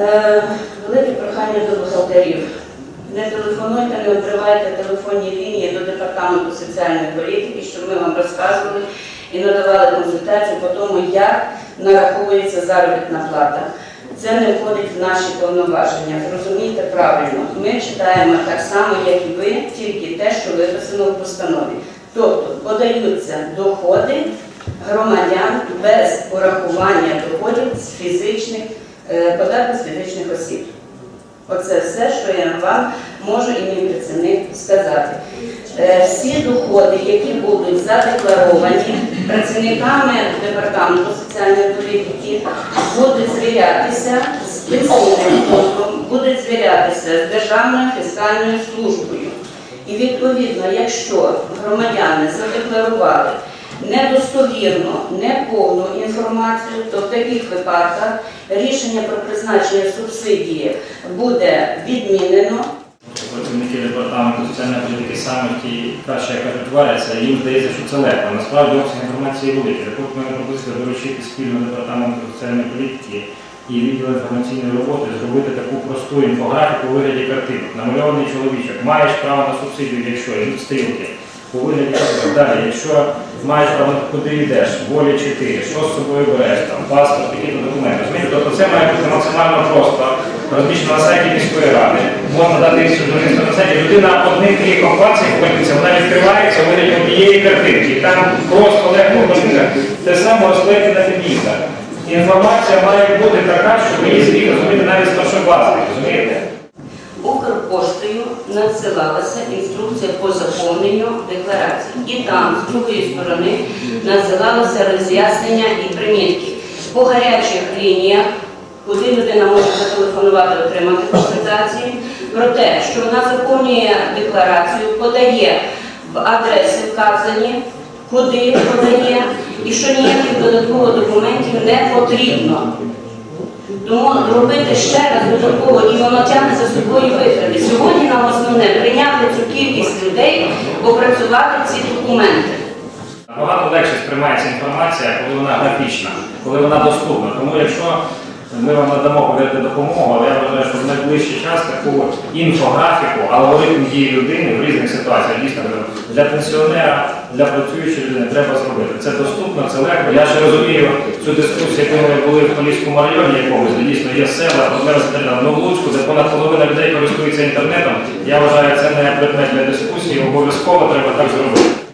Е, Велике прохання до бухгалтерів. Не телефонуйте, не відкривайте телефонні лінії до департаменту соціальної політики, щоб ми вам розказували і надавали консультацію по тому, як нараховується заробітна плата. Це не входить в наші повноваження. Зрозумійте правильно. Ми читаємо так само, як і ви, тільки те, що виписано в постанові. Тобто подаються доходи громадян без урахування доходів з фізичних податку з фізичних осіб. Оце все, що я вам можу і мій працівник сказати. Е, Всі доходи, які будуть задекларовані працівниками департаменту соціальної політики, будуть звірятися з пенсійним фондом, будуть звірятися з Державною фіскальною службою. І відповідно, якщо громадяни задекларували недостовірну, неповну інформацію, то в таких випадках рішення про призначення субсидії буде відмінено. Працівники департаменту соціальної політики саме тій каші, яка відбувається, їм здається, що це легко. Насправді обсяг інформації великий. От ми пропустили доручити спільно департаменту соціальної політики і відділу інформаційної роботи зробити таку просту інфографіку у вигляді картинок. Намальований чоловічок. Маєш право на субсидію, якщо йдуть стрілки. У. Далі, якщо маєш право, куди йдеш, волі 4, що з собою береш, там, паспорт, які документи. Розумієте? Тобто це має бути максимально просто розміщено на сайті міської ради. Можна дати іншу журналісту на сайті. Людина одним кліком пальцем хвилюється, вона відкривається у однієї картинки. Там просто легко картинка. Те саме розклеїти на під'їздах. Інформація має бути така, щоб її зміг розуміти навіть старшокласник, розумієте? Укрпоштою надсилалася інструкція по заповненню декларації. І там, з другої сторони, надсилалося роз'яснення і примітки. По гарячих лініях, куди людина може зателефонувати, отримати консультації, про те, що вона заповнює декларацію, подає в адреси вказані, куди подає, і що ніяких додаткових документів не потрібно. Тому робити ще раз додатково і воно тягне за собою витрати. Сьогодні нам основне прийняти цю кількість людей, опрацювати ці документи. Багато легше сприймається інформація, коли вона графічна, коли вона доступна. Тому якщо ми вам надамо повірте допомогу, але я вважаю, що в найближчий час таку інфографіку, алгоритм дії людини в різних ситуаціях дійсно для пенсіонера, для працюючої людини треба зробити. Це доступно, це легко. Я ще розумію цю дискусію, яку ми були в Поліському районі якомусь, де дійсно є села, інтернетом. Ну, в Луцьку, де понад половина людей користується інтернетом, я вважаю, це не предмет для дискусії, обов'язково треба так зробити.